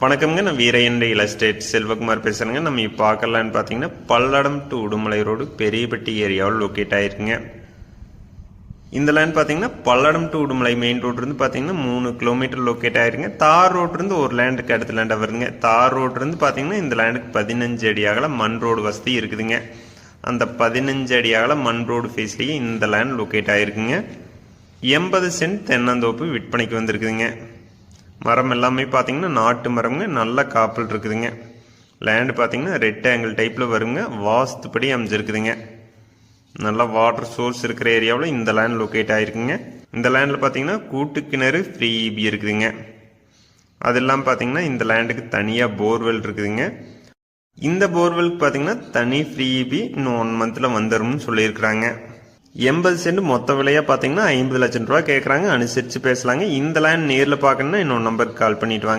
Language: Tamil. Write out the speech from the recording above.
வணக்கம்ங்க. நான் வீரையன் ரியல் எஸ்டேட் செல்வகுமார் பேசுகிறேங்க நம்ம இப்போ பார்க்கலான்னு பார்த்தீங்கன்னா பல்லடம் டு உடுமலை ரோடு பெரியப்பட்டி ஏரியாவில் லொக்கேட் ஆயிருக்குங்க. இந்த லேண்ட் பார்த்தீங்கன்னா Palladam to Udumalai main road பார்த்தீங்கன்னா மூணு கிலோமீட்டர் லொக்கேட் ஆயிருங்க தார் ரோட்லேருந்து ஒரு லேண்டுக்கு அடுத்த லேண்டாக வருங்க தார் ரோட்லேருந்து பார்த்தீங்கன்னா இந்த லேண்டுக்கு பதினஞ்சு அடி அகல மண் ரோடு வசதி இருக்குதுங்க. அந்த பதினஞ்சு அடி அகல மண் ரோடு ஃபேஸ்லேயே இந்த லேண்ட் லொக்கேட் ஆயிருக்குங்க. எண்பது சென்ட் தென்னந்தோப்பு விற்பனைக்கு வந்திருக்குதுங்க. மரம் எல்லாமே பார்த்தீங்கன்னா நாட்டு மரம்ங்க. நல்ல காப்பல் இருக்குதுங்க. லேண்டு பார்த்தீங்கன்னா ரெட் ஆங்கிள் டைப்பில் வருங்க. வாஸ்துப்படி அமைஞ்சிருக்குதுங்க. நல்லா வாட்டர் சோர்ஸ் இருக்கிற ஏரியாவில் இந்த லேண்ட் லொக்கேட் ஆகிருக்குங்க இந்த லேண்டில் பார்த்தீங்கன்னா கூட்டு கிணறு ஃப்ரீ இபி இருக்குதுங்க. அது இல்லாமல் பார்த்தீங்கன்னா இந்த லேண்டுக்கு தனியாக போர்வெல் இருக்குதுங்க. இந்த போர்வெலுக்கு பார்த்தீங்கன்னா தனி ஃப்ரீ இபி இன்னும் ஒன் மந்தில் வந்துடும்னு சொல்லியிருக்கிறாங்க. எண்பது சென்ட் மொத்த விலையாக பார்த்தீங்கன்னா ஐம்பது லட்சம் ரூபா கேட்குறாங்க அனுசரித்து பேசலாங்க. இந்த லேண்ட் நேரில் பார்க்கணுன்னா இன்னொரு நம்பருக்கு கால் பண்ணிவிட்டு வாங்க.